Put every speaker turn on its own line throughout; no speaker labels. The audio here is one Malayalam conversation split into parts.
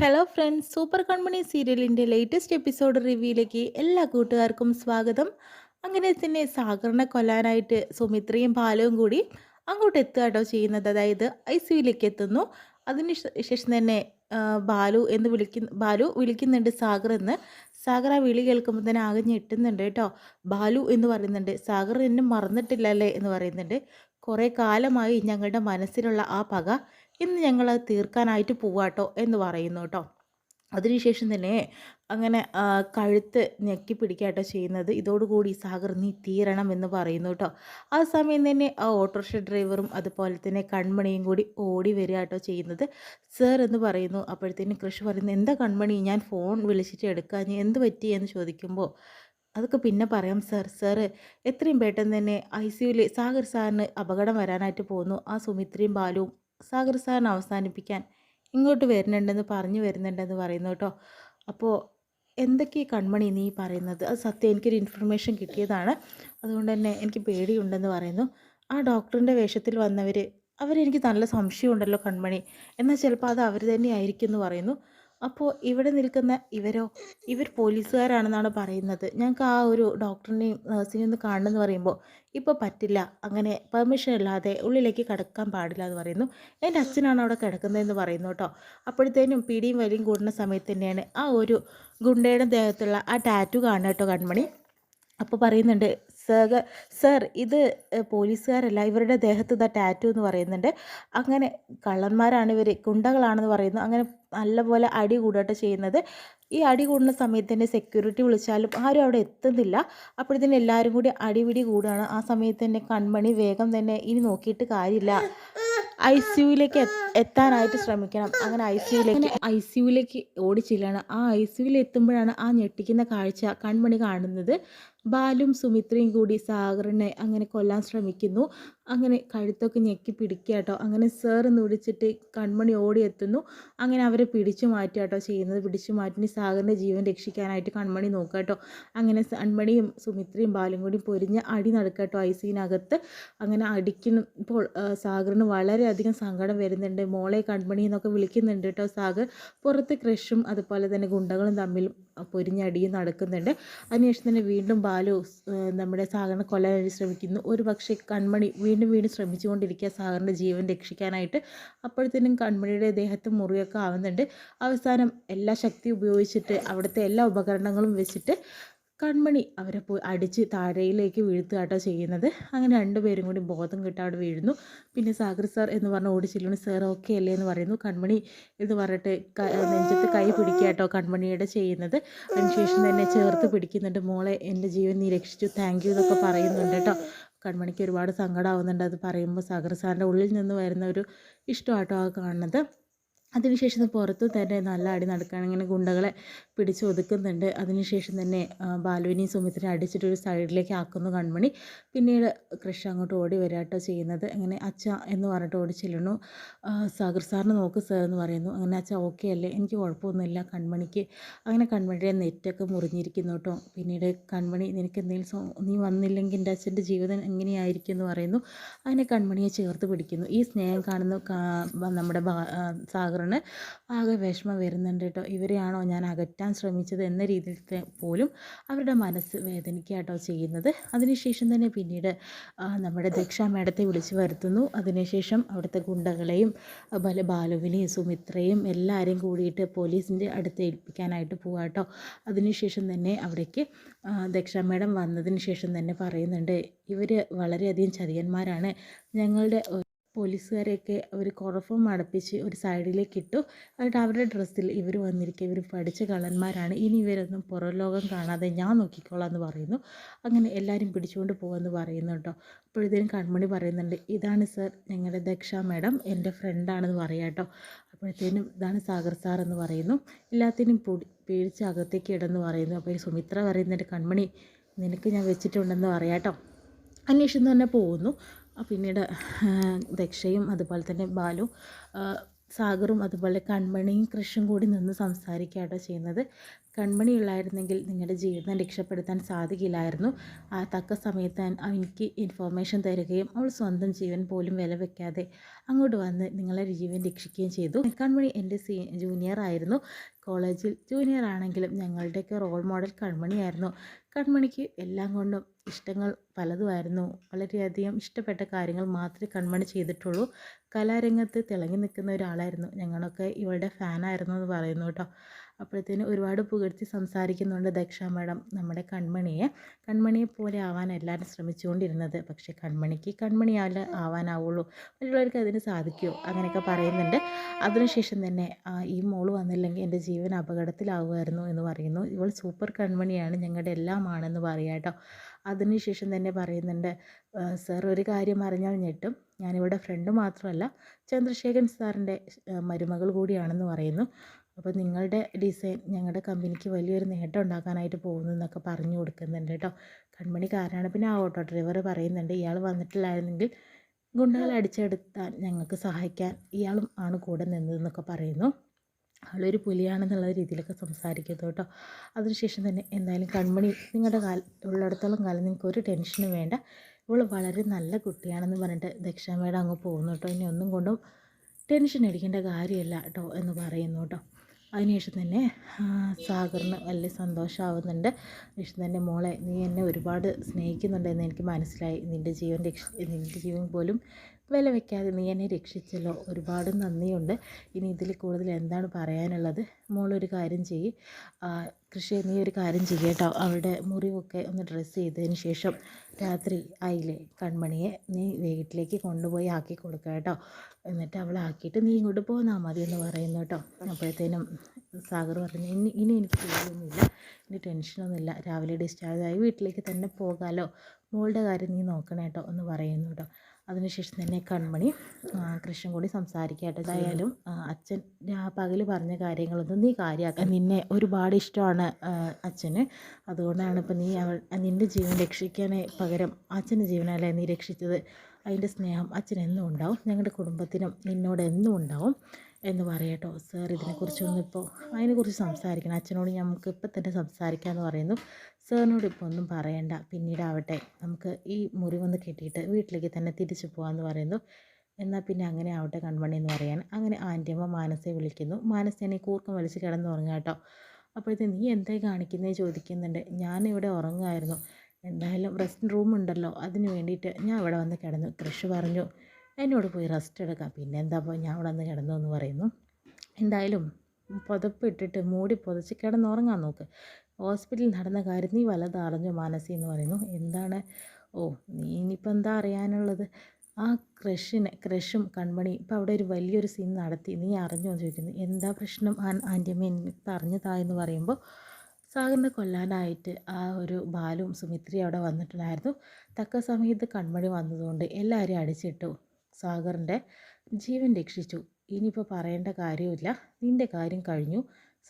ഹലോ ഫ്രണ്ട്സ് സൂപ്പർ കൺമണി സീരിയലിന്റെ ലേറ്റസ്റ്റ് എപ്പിസോഡ് റിവ്യൂയിലേക്ക് എല്ലാ കൂട്ടുകാർക്കും സ്വാഗതം. അങ്ങനെ തന്നെ സാഗറിനെ കൊല്ലാനായിട്ട് സുമിത്രയും ബാലവും കൂടി അങ്ങോട്ട് എത്തുക കേട്ടോ ചെയ്യുന്നത്. അതായത് ഐ സിയുലേക്ക് എത്തുന്നു. അതിന് ശേഷം തന്നെ ബാലു എന്ന് വിളിക്കുന്ന ബാലു വിളിക്കുന്നുണ്ട് സാഗർ എന്ന്. സാഗർ ആ വിളി കേൾക്കുമ്പോൾ തന്നെ ആകെ ഞെട്ടുന്നുണ്ട് കേട്ടോ. ബാലു എന്ന് പറയുന്നുണ്ട്. സാഗർ എന്നെ മറന്നിട്ടില്ലല്ലേ എന്ന് പറയുന്നുണ്ട്. കുറേ കാലമായി ഞങ്ങളുടെ മനസ്സിലുള്ള ആ പക ഇന്ന് ഞങ്ങൾ തീർക്കാനായിട്ട് പോവാട്ടോ എന്ന് പറയുന്നു കേട്ടോ അതിനുശേഷം തന്നെ അങ്ങനെ കഴുത്ത് ഞെക്കി പിടിക്കാട്ടോ ചെയ്യുന്നത്. ഇതോടുകൂടി സാഗർ നീ തീരണം എന്ന് പറയുന്നു കേട്ടോ ആ സമയം തന്നെ ആ ഓട്ടോറിക്ഷ ഡ്രൈവറും അതുപോലെ തന്നെ കൺമണിയും കൂടി ഓടി വരിക കേട്ടോ ചെയ്യുന്നത്. സർ എന്ന് പറയുന്നു. അപ്പോഴത്തേനും കൃഷി പറയുന്നു എന്താ കൺമണി ഞാൻ ഫോൺ വിളിച്ചിട്ട് എടുക്കാൻ എന്ത് പറ്റി? എന്ന് ചോദിക്കുമ്പോൾ അതൊക്കെ പിന്നെ പറയാം സർ. സർ എത്രയും പെട്ടെന്ന് തന്നെ ഐ സിയുയിൽ സാഗർ സാറിന് അപകടം വരാനായിട്ട് പോകുന്നു ആ സുമിത്രയും ബാലുവും സാഗർ സാറിന് അവസാനിപ്പിക്കാൻ ഇങ്ങോട്ട് വരുന്നുണ്ടെന്ന് പറഞ്ഞു വരുന്നുണ്ടെന്ന് പറയുന്നു കേട്ടോ. അപ്പോൾ എന്തൊക്കെ കൺമണി നീ പറയുന്നത്? അത് സത്യം എനിക്കൊരു ഇൻഫർമേഷൻ കിട്ടിയതാണ്. അതുകൊണ്ട് തന്നെ എനിക്ക് പേടിയുണ്ടെന്ന് പറയുന്നു. ആ ഡോക്ടറിന്റെ വേഷത്തിൽ വന്നവർ അവരെനിക്ക് നല്ല സംശയമുണ്ടല്ലോ കൺമണി. എന്നാൽ ചിലപ്പോൾ അത് അവർ തന്നെ ആയിരിക്കും എന്ന് പറയുന്നു. അപ്പോൾ ഇവിടെ നിൽക്കുന്ന ഇവരോ? ഇവർ പോലീസുകാരാണെന്നാണ് പറയുന്നത്. ഞങ്ങൾക്ക് ആ ഒരു ഡോക്ടറിനെയും നഴ്സിനെയും ഒന്ന് കാണണമെന്ന് പറയുമ്പോൾ ഇപ്പോൾ പറ്റില്ല. അങ്ങനെ പെർമിഷൻ ഇല്ലാതെ ഉള്ളിലേക്ക് കിടക്കാൻ പാടില്ല എന്ന് പറയുന്നു. എന്റെ അച്ഛനാണ് അവിടെ കിടക്കുന്നതെന്ന് പറയുന്നു കേട്ടോ. അപ്പോഴത്തേനും പിടിയും വലിയും കൂടുന്ന സമയത്ത് തന്നെയാണ് ആ ഒരു ഗുണ്ടയുടെ ദേഹത്തുള്ള ആ ടാറ്റു കാണുക കേട്ടോ കൺമണി. അപ്പോൾ പറയുന്നുണ്ട് സർ ഇത് പോലീസുകാരല്ല ഇവരുടെ ദേഹത്ത് ഇതാ ടാറ്റു എന്ന് പറയുന്നുണ്ട്. അങ്ങനെ കള്ളന്മാരാണ് ഇവർ ഗുണ്ടകളാണെന്ന് പറയുന്നു. അങ്ങനെ നല്ലപോലെ അടി കൂടട്ടെ ചെയ്യുന്നത്. ഈ അടി കൂടുന്ന സമയത്ത് തന്നെ സെക്യൂരിറ്റി വിളിച്ചാലും ആരും അവിടെ എത്തുന്നില്ല. അപ്പോഴത്തേനും എല്ലാവരും കൂടി അടിപിടി കൂടുകയാണ്. ആ സമയത്ത് തന്നെ കൺമണി വേഗം തന്നെ ഇനി നോക്കിയിട്ട് കാര്യമില്ല. ഐ സിയുയിലേക്ക് എത്താനായിട്ട് ശ്രമിക്കണം. അങ്ങനെ ഐ സിയുയിലേക്ക് ഐ സിയുയിലേക്ക് ഓടിച്ചില്ലാണ് ആ ഐ സിയുയിൽ എത്തുമ്പോഴാണ് ആ ഞെട്ടിക്കുന്ന കാഴ്ച കൺമണി കാണുന്നത്. ബാലും സുമിത്രയും കൂടി സാഗറിനെ അങ്ങനെ കൊല്ലാൻ ശ്രമിക്കുന്നു. അങ്ങനെ കഴുത്തൊക്കെ ഞെക്കി പിടിക്കുക കേട്ടോ അങ്ങനെ സർ എന്ന് വിളിച്ചിട്ട് കൺമണി ഓടിയെത്തുന്നു. അങ്ങനെ അവരെ പിടിച്ചു മാറ്റുക കേട്ടോ ചെയ്യുന്നത്. പിടിച്ചു മാറ്റി സാഗറിന്റെ ജീവൻ രക്ഷിക്കാനായിട്ട് കൺമണി നോക്കുക കേട്ടോ അങ്ങനെ കൺമണിയും സുമിത്രയും ബാലും കൂടി പൊരിഞ്ഞ് അടി നടക്കുക കേട്ടോ ഐസിനകത്ത് അങ്ങനെ അടിക്കുമ്പോൾ സാഗറിന് വളരെയധികം സങ്കടം വരുന്നുണ്ട്. മോളെ കൺമണി എന്നൊക്കെ വിളിക്കുന്നുണ്ട് കേട്ടോ സാഗർ. പുറത്ത് ക്രഷും അതുപോലെ തന്നെ ഗുണ്ടകളും തമ്മിൽ പൊരിഞ്ഞടിയും നടക്കുന്നുണ്ട്. അതിനുശേഷം തന്നെ വീണ്ടും ബാലു നമ്മുടെ സാഗറിനെ കൊല്ലാൻ ശ്രമിക്കുന്നു. ഒരു പക്ഷേ കൺമണി വീണ്ടും വീണ്ടും ശ്രമിച്ചുകൊണ്ടിരിക്കുക സാഗറിന്റെ ജീവൻ രക്ഷിക്കാനായിട്ട്. അപ്പോഴത്തേനും കൺമണിയുടെ ദേഹത്ത് മുറിയൊക്കെ ആവുന്നുണ്ട്. അവസാനം എല്ലാ ശക്തി ഉപയോഗിച്ചിട്ട് അവിടുത്തെ എല്ലാ ഉപകരണങ്ങളും വെച്ചിട്ട് കൺമണി അവരെ പോയി അടിച്ച് താഴയിലേക്ക് വീഴ്ത്തുകട്ടോ ചെയ്യുന്നത്. അങ്ങനെ രണ്ടുപേരും കൂടി ബോധം കിട്ടാതെ വീഴുന്നു. പിന്നെ സാഗർ സാർ എന്ന് പറഞ്ഞ ഓടി ചെല്ലുന്നു. സാർ ഓക്കെ അല്ലേ? എന്ന് പറയുന്നു. കൺമണി എന്ന് പറഞ്ഞിട്ട് നെഞ്ചത്ത് കൈ പിടിക്കാട്ടോ കൺമണിയുടെ ചെയ്യുന്നത്. അതിനുശേഷം തന്നെ ചേർത്ത് പിടിക്കുന്നുണ്ട്. മോളെ എന്റെ ജീവൻ നീ രക്ഷിച്ചു. താങ്ക് യു എന്നൊക്കെ പറയുന്നുണ്ട് കേട്ടോ. കൺമണിക്ക് ഒരുപാട് സങ്കടമാവുന്നുണ്ട് അത് പറയുമ്പോൾ സാഗർ സാറിന്റെ ഉള്ളിൽ നിന്ന് വരുന്ന ഒരു ഇഷ്ടമാട്ടോ കാണുന്നത്. അതിനുശേഷം പുറത്ത് തന്നെ നല്ല അടി നടക്കുകയാണ് ഇങ്ങനെ ഗുണ്ടകളെ പിടിച്ച് ഒതുക്കുന്നുണ്ട്. അതിനുശേഷം തന്നെ ബാലുവിനെയും സുമിത്രനെ അടിച്ചിട്ടൊരു സൈഡിലേക്ക് ആക്കുന്നു കൺമണി. പിന്നീട് കൃഷ അങ്ങോട്ട് ഓടി വരാട്ടോ ചെയ്യുന്നത്. അങ്ങനെ അച്ഛ എന്ന് പറഞ്ഞിട്ട് ഓടി ചെല്ലുന്നു. സാഗർ സാറിന് നോക്ക് സാർ എന്ന് പറയുന്നു. അങ്ങനെ അച്ഛ ഓക്കെ അല്ലേ എനിക്ക് കുഴപ്പമൊന്നുമില്ല കൺമണിക്ക്. അങ്ങനെ കൺമണിയുടെ നെറ്റൊക്കെ മുറിഞ്ഞിരിക്കുന്നു കേട്ടോ പിന്നീട് കൺമണി നിനക്ക് എന്തെങ്കിലും നീ വന്നില്ലെങ്കിൽ എന്റെ അച്ഛന്റെ ജീവിതം എങ്ങനെയായിരിക്കും? എന്ന് പറയുന്നു. അങ്ങനെ കൺമണിയെ ചേർത്ത് പിടിക്കുന്നു. ഈ സ്നേഹം കാണുന്ന നമ്മുടെ സാഗർ സാഗറിന് ആകെ വിഷമം വരുന്നുണ്ട് കേട്ടോ. ഇവരെയാണോ ഞാൻ അകറ്റാൻ ശ്രമിച്ചത് എന്ന രീതിയിൽ പോലും അവരുടെ മനസ്സ് വേദനിക്കുക കേട്ടോ ചെയ്യുന്നത്. അതിനുശേഷം തന്നെ പിന്നീട് നമ്മുടെ ദക്ഷ മേഡത്തെ വിളിച്ചു വരുത്തുന്നു. അതിനുശേഷം അവിടുത്തെ ഗുണ്ടകളെയും അതുപോലെ ബാലുവിനെയും സുമിത്രയും എല്ലാവരെയും കൂടിയിട്ട് പോലീസിന്റെ അടുത്ത് ഏൽപ്പിക്കാനായിട്ട് പോവാ കേട്ടോ. അതിനുശേഷം തന്നെ അവിടേക്ക് ദക്ഷ മേഡം വന്നതിന് ശേഷം തന്നെ പറയുന്നുണ്ട് ഇവർ വളരെയധികം ചതിയന്മാരാണ്. ഞങ്ങളുടെ പോലീസുകാരെയൊക്കെ അവർ കുഴപ്പം അടപ്പിച്ച് ഒരു സൈഡിലേക്ക് ഇട്ടു. എന്നിട്ട് അവരുടെ ഡ്രസ്സിൽ ഇവർ വന്നിരിക്കുക ഇവർ പഠിച്ച കള്ളന്മാരാണ്. ഇനി ഇവരൊന്നും പുറം ലോകം കാണാതെ ഞാൻ നോക്കിക്കോളാം എന്ന് പറയുന്നു. അങ്ങനെ എല്ലാവരും പിടിച്ചുകൊണ്ട് പോകുമെന്ന് പറയുന്നു കേട്ടോ. അപ്പോഴത്തേനും കൺമണി പറയുന്നുണ്ട് ഇതാണ് സർ ഞങ്ങളുടെ ദക്ഷ മാഡം എന്റെ ഫ്രണ്ടാണെന്ന് പറയാം കേട്ടോ. അപ്പോഴത്തേനും ഇതാണ് സാഗർ സാർ എന്ന് പറയുന്നു. എല്ലാത്തിനും പൊടി പേടിച്ച് അകത്തേക്ക് ഇടന്ന് പറയുന്നു. അപ്പോൾ സുമിത്ര പറയുന്നുണ്ട് കൺമണി നിനക്ക് ഞാൻ വെച്ചിട്ടുണ്ടെന്ന് പറയാം കേട്ടോ. അന്വേഷിച്ചു തന്നെ പോകുന്നു. പിന്നീട് ദക്ഷയും അതുപോലെ തന്നെ ബാലു സാഗറും അതുപോലെ കൺമണിയും കൃഷും കൂടി നിന്ന് സംസാരിക്കുകയാണ് ചെയ്യുന്നത്. കൺമണി ഉള്ളായിരുന്നെങ്കിൽ നിങ്ങളുടെ ജീവിതം രക്ഷപ്പെടുത്താൻ സാധിക്കില്ലായിരുന്നു. ആ തക്ക സമയത്ത് എനിക്ക് ഇൻഫോർമേഷൻ തരികയും അവൾ സ്വന്തം ജീവൻ പോലും വില വെക്കാതെ അങ്ങോട്ട് വന്ന് നിങ്ങളെ ജീവൻ രക്ഷിക്കുകയും ചെയ്തു. കൺമണി എന്റെ സീ ജൂനിയർ ആയിരുന്നു. കോളേജിൽ ജൂനിയർ ആണെങ്കിലും ഞങ്ങളുടെയൊക്കെ റോൾ മോഡൽ കൺമണിയായിരുന്നു. കൺമണിക്ക് എല്ലാം കൊണ്ടും ഇഷ്ടങ്ങൾ പലതുമായിരുന്നു. വളരെയധികം ഇഷ്ടപ്പെട്ട കാര്യങ്ങൾ മാത്രമേ കൺമണി ചെയ്തിട്ടുള്ളൂ. കലാരംഗത്ത് തിളങ്ങി നിൽക്കുന്ന ഒരാളായിരുന്നു. ഞങ്ങളൊക്കെ ഇവളുടെ ഫാനായിരുന്നു എന്ന് പറയുന്നു കേട്ടോ. അപ്പോഴത്തേന് ഒരുപാട് പുകഴ്ത്തി സംസാരിക്കുന്നുണ്ട് ദക്ഷ മാഡം നമ്മുടെ കൺമണിയെ. കൺമണിയെ പോലെ ആവാൻ എല്ലാവരും ശ്രമിച്ചുകൊണ്ടിരുന്നത്. പക്ഷേ കൺമണിക്ക് കൺമണി ആവാനാവുള്ളൂ. മറ്റുള്ളവർക്ക് അതിന് സാധിക്കുമോ അങ്ങനെയൊക്കെ പറയുന്നുണ്ട്. അതിനുശേഷം തന്നെ ഈ മോൾ വന്നില്ലെങ്കിൽ എന്റെ ജീവൻ അപകടത്തിലാവുമായിരുന്നു എന്ന് പറയുന്നു. ഇവൾ സൂപ്പർ കൺമണിയാണ് ഞങ്ങളുടെ എല്ലാമാണെന്ന് പറയാം കേട്ടോ. അതിനുശേഷം തന്നെ പറയുന്നുണ്ട് സാർ ഒരു കാര്യം അറിഞ്ഞാൽ ഞെട്ടും. ഞാനിവിടെ ഫ്രണ്ട് മാത്രമല്ല ചന്ദ്രശേഖരൻ സാറിന്റെ മരുമകൾ കൂടിയാണെന്ന് പറയുന്നു. അപ്പോൾ നിങ്ങളുടെ ഡിസൈൻ ഞങ്ങളുടെ കമ്പനിക്ക് വലിയൊരു നേട്ടം ഉണ്ടാക്കാനായിട്ട് പോകുന്നു എന്നൊക്കെ പറഞ്ഞു കൊടുക്കുന്നുണ്ട് കേട്ടോ കൺമണിക്കാരാണ്. പിന്നെ ആ ഓട്ടോ ഡ്രൈവർ പറയുന്നുണ്ട് ഇയാൾ വന്നിട്ടില്ലായിരുന്നെങ്കിൽ ഗുണ്ടകൾ അടിച്ചെടുത്താൻ ഞങ്ങൾക്ക് സഹായിക്കാൻ ഇയാളും ആണ് കൂടെ നിന്നതെന്നൊക്കെ പറയുന്നു. ആളൊരു പുലിയാണെന്നുള്ള രീതിയിലൊക്കെ സംസാരിക്കുന്നു കേട്ടോ അതിനുശേഷം തന്നെ എന്തായാലും കൺമണി നിങ്ങളുടെ കാല ഉള്ളിടത്തോളം കാലം നിങ്ങൾക്ക് ഒരു ടെൻഷനും വേണ്ട. ഇവൾ വളരെ നല്ല കുട്ടിയാണെന്ന് പറഞ്ഞിട്ട് ദക്ഷിണമേടം അങ്ങ് പോകുന്നു കേട്ടോ ഇനി ഒന്നും കൊണ്ടും ടെൻഷൻ അടിക്കേണ്ട കാര്യമല്ല കേട്ടോ എന്ന് പറയുന്നു കേട്ടോ അതിനുശേഷം തന്നെ സാഗറിന് വലിയ സന്തോഷമാവുന്നുണ്ട് അതിനുശേഷം തന്നെ മോളെ നീ എന്നെ ഒരുപാട് സ്നേഹിക്കുന്നുണ്ടെന്ന് എനിക്ക് മനസ്സിലായി. നിന്റെ ജീവൻ രക്ഷ നിന്റെ ജീവൻ പോലും വില വയ്ക്കാതെ നീ എന്നെ രക്ഷിച്ചല്ലോ. ഒരുപാട് നന്ദിയുണ്ട്. ഇനി ഇതിൽ കൂടുതൽ എന്താണ് പറയാനുള്ളത്? മോളൊരു കാര്യം ചെയ്യ്. കൃഷി നീ ഒരു കാര്യം ചെയ്യട്ടോ അവളുടെ മുറിവൊക്കെ ഒന്ന് ഡ്രസ്സ് ചെയ്തതിന് ശേഷം രാത്രി ആയില്ലേ? കൺമണിയെ നീ വീട്ടിലേക്ക് കൊണ്ടുപോയി ആക്കി കൊടുക്കുക കേട്ടോ. എന്നിട്ട് അവളെ ആക്കിയിട്ട് നീ ഇങ്ങോട്ട് പോന്നാൽ മതി എന്ന് പറയുന്നു കേട്ടോ. അപ്പോഴത്തേനും സാഗർ പറഞ്ഞു ഇനി ഇനി എനിക്ക് പേടിയൊന്നുമില്ല ഇനി ടെൻഷനൊന്നുമില്ല. രാവിലെ ഡിസ്ചാർജ് ആയി വീട്ടിലേക്ക് തന്നെ പോകാമല്ലോ മോളുടെ കാര്യം നീ നോക്കണേട്ടോ എന്ന് പറയുന്നു കേട്ടോ. അതിനുശേഷം തന്നെ കൺമണി കൃഷ്ണൻ കൂടി സംസാരിക്കട്ടെ. എന്തായാലും അച്ഛൻ പകൽ പറഞ്ഞ കാര്യങ്ങളൊന്നും നീ കാര്യമാക്കാൻ നിന്നെ ഒരുപാട് ഇഷ്ടമാണ് അച്ഛന്. അതുകൊണ്ടാണ് ഇപ്പം നീ അവൾ നിന്റെ ജീവൻ രക്ഷിക്കാനേ പകരം അച്ഛന്റെ ജീവനല്ലേ നീ രക്ഷിച്ചത്? അതിന്റെ സ്നേഹം അച്ഛൻ എന്നും ഉണ്ടാവും ഞങ്ങളുടെ കുടുംബത്തിനും നിന്നോട് എന്നും ഉണ്ടാവും. എന്ന് പറയട്ടോ. സാർ ഇതിനെക്കുറിച്ചൊന്നും ഇപ്പോൾ അതിനെക്കുറിച്ച് സംസാരിക്കണം. അച്ഛനോട് നമുക്ക് ഇപ്പം തന്നെ സംസാരിക്കാമെന്ന് പറയുന്നു. സാറിനോട് ഇപ്പോൾ ഒന്നും പറയണ്ട. പിന്നീടാവട്ടെ നമുക്ക് ഈ മുറിവൊന്ന് കെട്ടിയിട്ട് വീട്ടിലേക്ക് തന്നെ തിരിച്ചു പോകാമെന്ന് പറയുന്നു. എന്നാൽ പിന്നെ അങ്ങനെ ആവട്ടെ കൺമണി എന്ന് പറയാൻ. അങ്ങനെ ആന്റിയമ്മ മാനസയെ വിളിക്കുന്നു. മാനസേനെ കൂർക്കം വലിച്ച് കിടന്ന് കേട്ടോ അപ്പോഴത്തെ നീ എന്തേ കാണിക്കുന്നേ ചോദിക്കുന്നുണ്ട്. ഞാനിവിടെ ഉറങ്ങുമായിരുന്നു എന്തായാലും റെസ്റ്റ് റൂം ഉണ്ടല്ലോ. അതിന് വേണ്ടിയിട്ട് ഞാൻ ഇവിടെ വന്ന് കിടന്നു. കൃഷി പറഞ്ഞു. എന്നോട് പോയി റെസ്റ്റ് എടുക്കാം. പിന്നെ എന്താ പോയി ഞാൻ അവിടെ നിന്ന് കിടന്നു എന്ന് പറയുന്നു. എന്തായാലും പുതപ്പിട്ടിട്ട് മൂടി പുതച്ച് കിടന്നുറങ്ങാൻ നോക്ക്. ഹോസ്പിറ്റലിൽ നടന്ന കാര്യം നീ വല്ലതും മാനസി എന്ന് പറയുന്നു. എന്താണ്? ഓ നീ ഇനിയിപ്പോൾ എന്താ അറിയാനുള്ളത്? ആ ക്രഷിനെ ക്രഷും കൺമണി ഇപ്പോൾ അവിടെ ഒരു വലിയൊരു സീൻ നടത്തി. നീ അറിഞ്ഞോ എന്ന് ചോദിക്കുന്നു. എന്താ പ്രശ്നം? ആന്റിയമ്മ അറിഞ്ഞതാ എന്ന് പറയുമ്പോൾ സാഗറിനെ കൊല്ലാനായിട്ട് ആ ഒരു ബാലും സുമിത്രി അവിടെ വന്നിട്ടുണ്ടായിരുന്നു. തക്ക സമയത്ത് കൺമണി വന്നതുകൊണ്ട് എല്ലാവരെയും അടിച്ചിട്ടു. സാഗറിന്റെ ജീവൻ രക്ഷിച്ചു. ഇനിയിപ്പോൾ പറയേണ്ട കാര്യമില്ല നിന്റെ കാര്യം കഴിഞ്ഞു.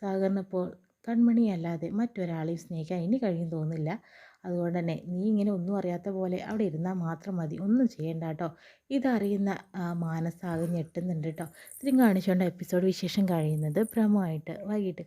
സാഗറിനിപ്പോൾ കൺമണിയല്ലാതെ മറ്റൊരാളെയും സ്നേഹിക്കാൻ ഇനി കഴിയും തോന്നില്ല അതുകൊണ്ട് തന്നെ നീ ഇങ്ങനെ ഒന്നും അറിയാത്ത പോലെ അവിടെ ഇരുന്നാൽ മാത്രം മതി. ഒന്നും ചെയ്യണ്ട കേട്ടോ. ഇതറിയുന്ന മാനസാകെ ഞെട്ടുന്നുണ്ട് കേട്ടോ. ഇത്രയും കാണിച്ചുകൊണ്ട് എപ്പിസോഡ് വിശേഷം കഴിയുന്നത് ഭ്രമമായിട്ട് വൈകിട്ട്